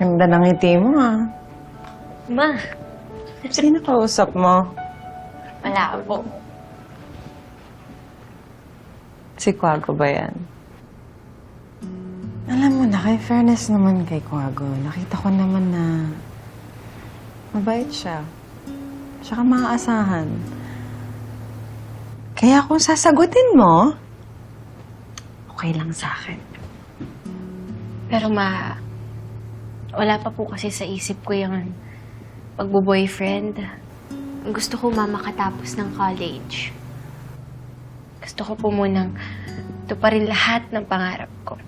Ganda ng ngiti mo, ah. Ma, Sino kausap mo? wala po. Si Kwago ba yan? Alam mo na, kay fairness naman kay Kwago, nakita ko naman na mabait siya. Tsaka maaasahan. Kaya kung sasagutin mo, okay lang sa akin. Pero ma, wala pa po kasi sa isip ko yung pagbo-boyfriend. Gusto ko ma makatapos ng college. Gusto ko po munang tuparin lahat ng pangarap ko.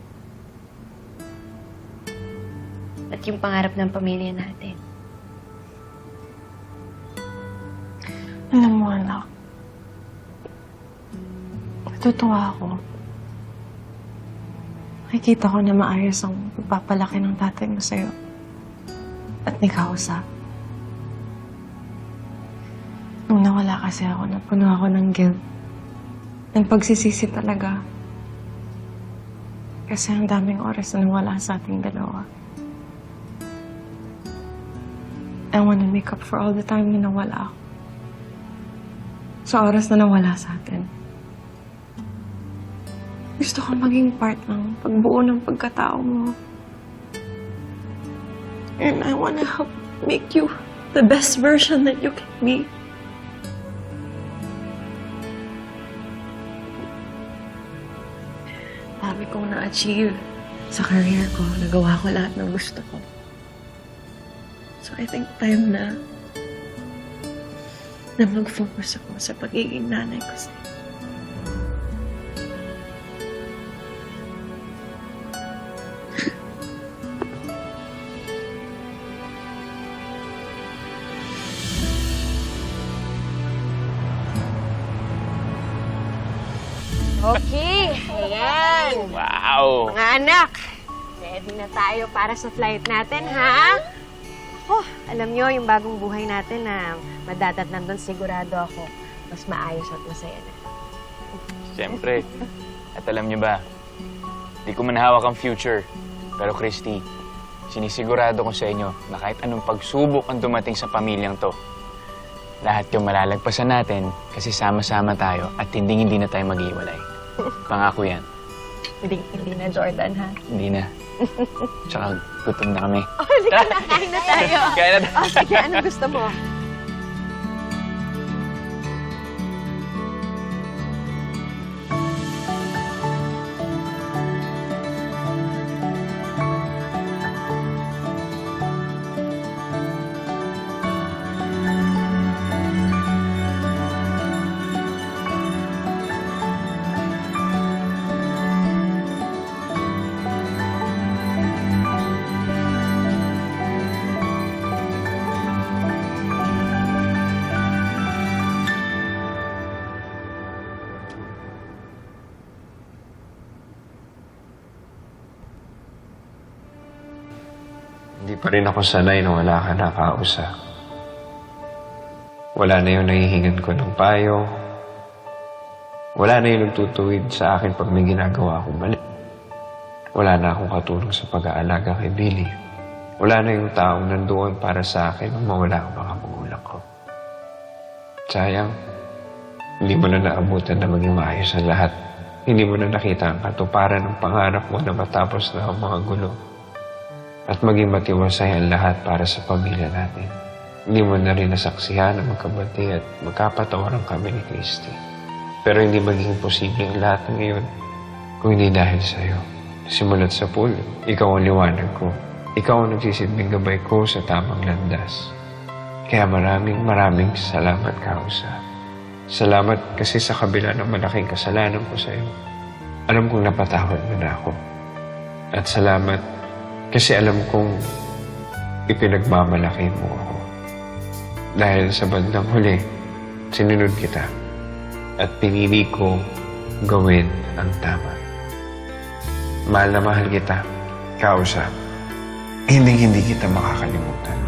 At yung pangarap ng pamilya natin. Alam mo, anak. Natutuwa ako. Nakikita ko na maayos ang pagpapalaki ng tatay mo sa'yo. At ni Kausa. Nung nawala kasi ako, napuno ako ng guilt. Ng pagsisisi talaga. Kasi ang daming oras na nawala sa ating dalawa. I wanna make up for all the time na nawala ako sa oras na nawala sa atin. Gusto ko maging part ng pagbuo ng pagkatao mo. And I wanna help make you the best version that you can be. Dami kong na-achieve sa career ko. Nagawa ko lahat ng gusto ko. So I think time na na mag-focus ako sa pagiging nanay ko sa Okay, ayan. Wow! Mga anak, ready na tayo para sa flight natin, ha? Oh, alam nyo, yung bagong buhay natin na madadat nandun, sigurado ako, mas maayos at masaya na. Siyempre. At alam niyo ba, di ko man hawak ang future. Pero Christy, sinisigurado ko sa inyo na kahit anong pagsubok ang dumating sa pamilyang to, lahat yung malalagpasan natin kasi sama-sama tayo at hindi hindi na tayo mag-iwalay. Pangako yan. Hindi, hindi na Jordan, ha? Hindi na. Tsaka gutom na kami. Oh, halika na, kain na tayo. Kaya na Oh, sige, ano gusto mo? Hindi pa rin ako sanay na wala ka na. Wala na yung nahihingan ko ng payo. Wala na yung nagtutuwid sa akin pag may ginagawa akong mali. Wala na akong katulong sa pag-aalaga kay Billy. Wala na yung taong nandoon para sa akin nung mawala ang mga magulang ko. Sayang, hindi mo na naabutan na maging maayos ang lahat. Hindi mo na nakita ang katuparan ng pangarap mo na matapos na ang mga gulo at maging matiwasay ang lahat para sa pamilya natin. Hindi mo na rin nasaksihan ang magkabati at magkapatawaran kami ni Christy. Pero hindi magiging posible ang lahat ng iyon kung hindi dahil sa iyo. Simulat sa pool, ikaw ang liwanag ko. Ikaw ang nagsisilbing gabay ko sa tamang landas. Kaya maraming maraming salamat, Kausa. Salamat kasi sa kabila ng malaking kasalanan ko sa iyo. Alam kong napatawad mo na ako. At salamat kasi alam kong ipinagmamalaki mo ako. Dahil sa bandang huli, sinunod kita at pinili ko gawin ang tama. Mahal na mahal kita, kausa. Hindi hindi kita makakalimutan.